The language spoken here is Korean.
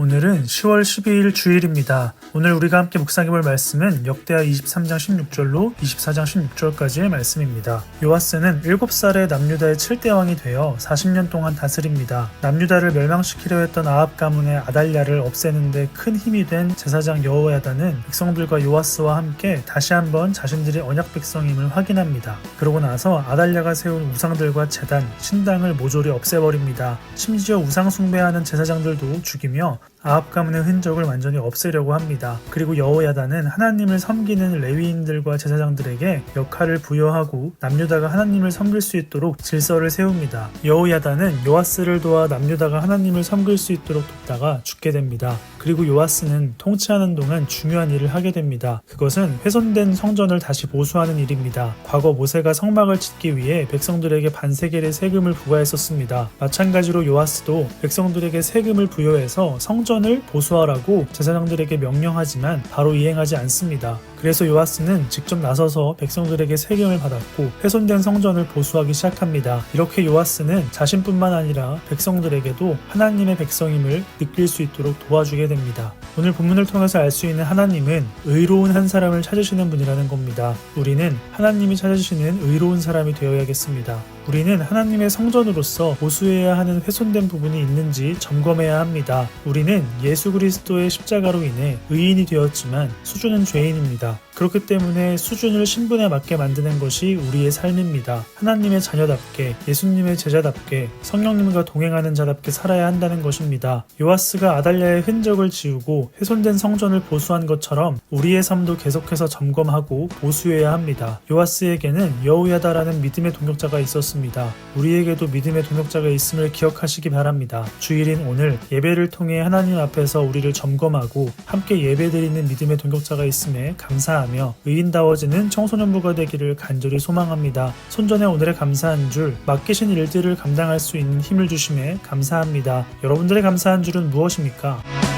오늘은 10월 12일 주일입니다. 오늘 우리가 함께 묵상해 볼 말씀은 역대하 23장 16절로 24장 16절까지의 말씀입니다. 요아스는 7살에 남유다의 7대 왕이 되어 40년 동안 다스립니다. 남유다를 멸망시키려 했던 아합 가문의 아달랴를 없애는데 큰 힘이 된 제사장 여호야다는 백성들과 요아스와 함께 다시 한번 자신들이 언약 백성임을 확인합니다. 그러고 나서 아달랴가 세운 우상들과 재단, 신당을 모조리 없애버립니다. 심지어 우상 숭배하는 제사장들도 죽이며 아합 가문의 흔적을 완전히 없애려고 합니다. 그리고 여호야다는 하나님을 섬기는 레위인들과 제사장들에게 역할을 부여하고 남유다가 하나님을 섬길 수 있도록 질서를 세웁니다. 여호야다는 요아스를 도와 남유다가 하나님을 섬길 수 있도록 돕다가 죽게 됩니다. 그리고 요아스는 통치하는 동안 중요한 일을 하게 됩니다. 그것은 훼손된 성전을 다시 보수하는 일입니다. 과거 모세가 성막을 짓기 위해 백성들에게 반세겔의 세금을 부과했었습니다. 마찬가지로 요아스도 백성들에게 세금을 부여해서 성전 을 보수하라고 제사장들에게 명령하지만 바로 이행하지 않습니다. 그래서 요아스는 직접 나서서 백성들에게 세금을 받았고 훼손된 성전을 보수하기 시작합니다. 이렇게 요아스는 자신뿐만 아니라 백성들에게도 하나님의 백성임을 느낄 수 있도록 도와주게 됩니다. 오늘 본문을 통해서 알 수 있는 하나님은 의로운 한 사람을 찾으시는 분이라는 겁니다. 우리는 하나님이 찾으시는 의로운 사람이 되어야겠습니다. 우리는 하나님의 성전으로서 보수해야 하는 훼손된 부분이 있는지 점검해야 합니다. 우리는 예수 그리스도의 십자가로 인해 의인이 되었지만 수준은 죄인입니다. 감사합니다. 그렇기 때문에 수준을 신분에 맞게 만드는 것이 우리의 삶입니다. 하나님의 자녀답게, 예수님의 제자답게, 성령님과 동행하는 자답게 살아야 한다는 것입니다. 요아스가 아달랴의 흔적을 지우고 훼손된 성전을 보수한 것처럼 우리의 삶도 계속해서 점검하고 보수해야 합니다. 요아스에게는 여우야다라는 믿음의 동역자가 있었습니다. 우리에게도 믿음의 동역자가 있음을 기억하시기 바랍니다. 주일인 오늘 예배를 통해 하나님 앞에서 우리를 점검하고 함께 예배드리는 믿음의 동역자가 있음에 감사 하며 의인다워지는 청소년부가 되기를 간절히 소망합니다. 손전에 오늘의 감사한 줄, 맡기신 일들을 감당할 수 있는 힘을 주심에 감사합니다. 여러분들의 감사한 줄은 무엇입니까?